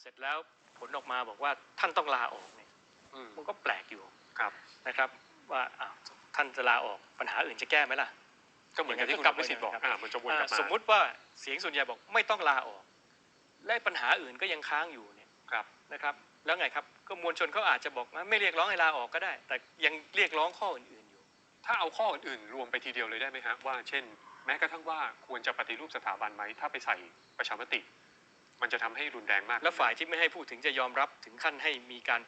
เสร็จแล้วผลออกมาบอกว่าท่านต้องลาออกเนี่ยอืมมันก็แปลกอยู่ครับนะครับ ว่าอ้าวท่านจะลาออกปัญหาอื่นจะแก้ไหมล่ะ ก็เหมือนกับที่คุณอย่างอภิสิทธิ์บอกนั้นก็กลับมาอ่ามันจะวนกลับอ่ามาสมมุติว่าเสียงส่วนใหญ่บอกไม่ต้องลาออก และปัญหาอื่นก็ยังค้างอยู่เนี่ยครับนะครับ แล้วไงครับก็มวลชนเขาอาจจะบอกว่าไม่เรียกร้องให้ลาออกก็ได้ แต่ยังเรียกร้องข้ออื่นๆอยู่ ถ้าเอาข้ออื่นๆ รวมไปทีเดียวเลยได้ไหมฮะว่าเช่น แม้กระทั่งว่าควรจะปฏิรูปสถาบันไหมถ้าไปใส่ประชามติ มันจะทำให้รุนแรงมาก แล้วฝ่ายที่ไม่ให้พูดถึงจะยอมรับถึงขั้นให้มีการ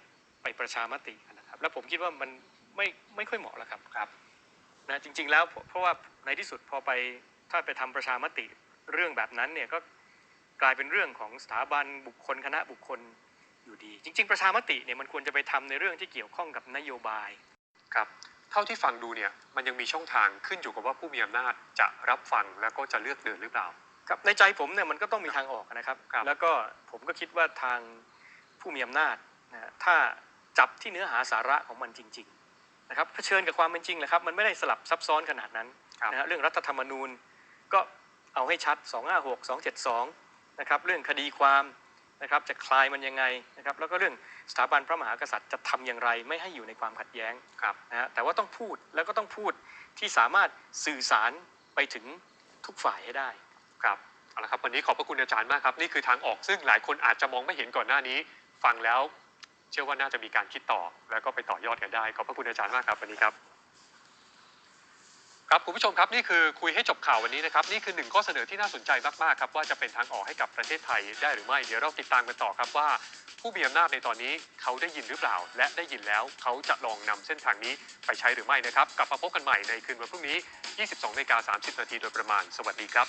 ไปประชามติกันนะครับ แล้วผมคิดว่ามันไม่ไม่ค่อยเหมาะแล้วครับครับนะจริง ๆ แล้วเพราะเพราะว่าในที่สุดพอไปถ้าไปทำประชามติเรื่องแบบนั้นเนี่ยก็กลายเป็นเรื่องของสถาบันบุคคลคณะบุคคลอยู่ดี จริง ๆ ประชามติเนี่ยมันควรจะไปทำในเรื่องที่เกี่ยวข้องกับนโยบายครับเท่าที่ฟังดูเนี่ยมันยังมีช่องทางขึ้นอยู่กับว่าผู้มีอำนาจจะรับฟังแล้วก็จะเลือกเดินหรือเปล่า ครับในใจผมเนี่ยมันก็ต้องมีทางออกนะครับครับ แล้วก็ผมก็คิดว่าทางผู้มีอำนาจนะถ้าจับที่เนื้อหาสาระของมันจริง ๆ นะครับเผชิญกับความเป็นจริงแหละครับ มันไม่ได้สลับซับซ้อนขนาดนั้นครับนะฮะเรื่องรัฐธรรมนูญก็เอาให้ชัด 256 272 นะครับ เรื่องคดีความนะครับจะคลายมันยังไงนะครับ แล้วก็เรื่องสถาบันพระมหากษัตริย์จะทำอย่างไร ไม่ให้อยู่ในความขัดแย้งครับนะฮะแต่ว่าต้องพูดแล้วก็ต้องพูดที่สามารถสื่อสารไปถึงทุกฝ่ายให้ได้ ครับเอาละครับวันนี้ขอบพระคุณอาจารย์มากครับ นี่คือทางออกซึ่งหลายคนอาจจะมองไม่เห็นก่อนหน้านี้ ฟังแล้ว เชื่อว่าน่าจะมีการคิดต่อ แล้วก็ไปต่อยอดกันได้ ขอบพระคุณอาจารย์มากครับวันนี้ครับครับคุณผู้ชมครับนี่คือคุยให้จบข่าววันนี้นะครับนี่คือหนึ่งข้อเสนอที่น่าสนใจมากๆครับว่าจะเป็นทางออกให้กับประเทศไทยได้หรือไม่ เดี๋ยวเราติดตามกันต่อครับว่า ผู้มีอำนาจในตอนนี้เขาได้ยินหรือเปล่า และได้ยินแล้วเขาจะลองนำเส้นทางนี้ไปใช้หรือไม่นะครับกลับมาพบกันใหม่ในคืนวันพรุ่งนี้ 22นาฬิกา30นาทีโดยประมาณ สวัสดีครับ